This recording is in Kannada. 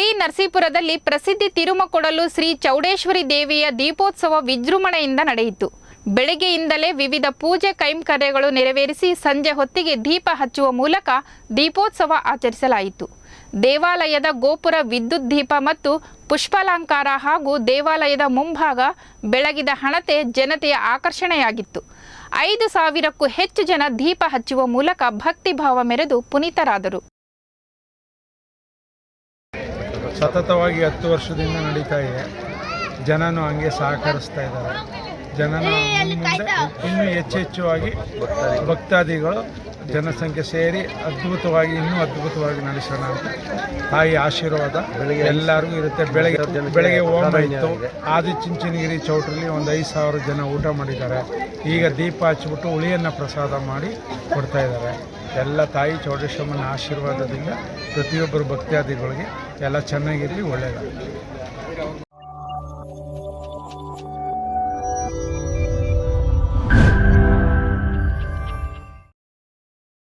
ಟಿ ನರಸೀಪುರದಲ್ಲಿ ಪ್ರಸಿದ್ಧಿ ತಿರುಮಕೊಡಲು ಶ್ರೀ ಚೌಡೇಶ್ವರಿ ದೇವಿಯ ದೀಪೋತ್ಸವ ವಿಜೃಂಭಣೆಯಿಂದ ನಡೆಯಿತು. ಬೆಳಗ್ಗೆಯಿಂದಲೇ ವಿವಿಧ ಪೂಜೆ ಕೈಂಕರ್ಯಗಳು ನೆರವೇರಿಸಿ ಸಂಜೆ ಹೊತ್ತಿಗೆ ದೀಪ ಹಚ್ಚುವ ಮೂಲಕ ದೀಪೋತ್ಸವ ಆಚರಿಸಲಾಯಿತು. ದೇವಾಲಯದ ಗೋಪುರ ವಿದ್ಯುತ್ ದೀಪ ಮತ್ತು ಪುಷ್ಪಾಲಂಕಾರ ಹಾಗೂ ದೇವಾಲಯದ ಮುಂಭಾಗ ಬೆಳಗಿದ ಹಣತೆ ಜನತೆಯ ಆಕರ್ಷಣೆಯಾಗಿತ್ತು. ಐದು ಸಾವಿರಕ್ಕೂ ಹೆಚ್ಚು ಜನ ದೀಪ ಹಚ್ಚುವ ಮೂಲಕ ಭಕ್ತಿಭಾವ ಮೆರೆದು ಪುನೀತರಾದರು. ಸತತವಾಗಿ ಹತ್ತು ವರ್ಷದಿಂದ ನಡೀತಾ ಇದೆ. ಜನನು ಹಂಗೆ ಸಹಕರಿಸ್ತಾ ಇದ್ದಾರೆ. ಜನನ ಮುಂದೆ ಇನ್ನೂ ಹೆಚ್ಚು ಹೆಚ್ಚುವಾಗಿ ಭಕ್ತಾದಿಗಳು ಜನಸಂಖ್ಯೆ ಸೇರಿ ಅದ್ಭುತವಾಗಿ ಇನ್ನೂ ಅದ್ಭುತವಾಗಿ ನಡೆಸೋಣ ಅಂತ ತಾಯಿ ಆಶೀರ್ವಾದ ಎಲ್ಲರಿಗೂ ಇರುತ್ತೆ. ಬೆಳಗ್ಗೆ ಬೆಳಗ್ಗೆ ಹೋಮ ಇತ್ತು ಆದಿ ಚಿಂಚನಗಿರಿ ಚೌಟ್ರಲ್ಲಿ ಒಂದು ಐದು ಸಾವಿರ ಜನ ಊಟ ಮಾಡಿದ್ದಾರೆ. ಈಗ ದೀಪ ಹಚ್ಬಿಟ್ಟು ಹುಳಿಯನ್ನು ಪ್ರಸಾದ ಮಾಡಿ ಕೊಡ್ತಾ ಇದ್ದಾರೆ. ಎಲ್ಲ ತಾಯಿ ಚೌಡೇಶ್ವರಮ್ಮನ ಆಶೀರ್ವಾದದಿಂದ ಪ್ರತಿಯೊಬ್ಬರು ಭಕ್ತಾದಿಗಳಿಗೆ ಎಲ್ಲ ಚೆನ್ನಾಗಿರಲಿ ಒಳ್ಳೆಯದಾಗಲಿ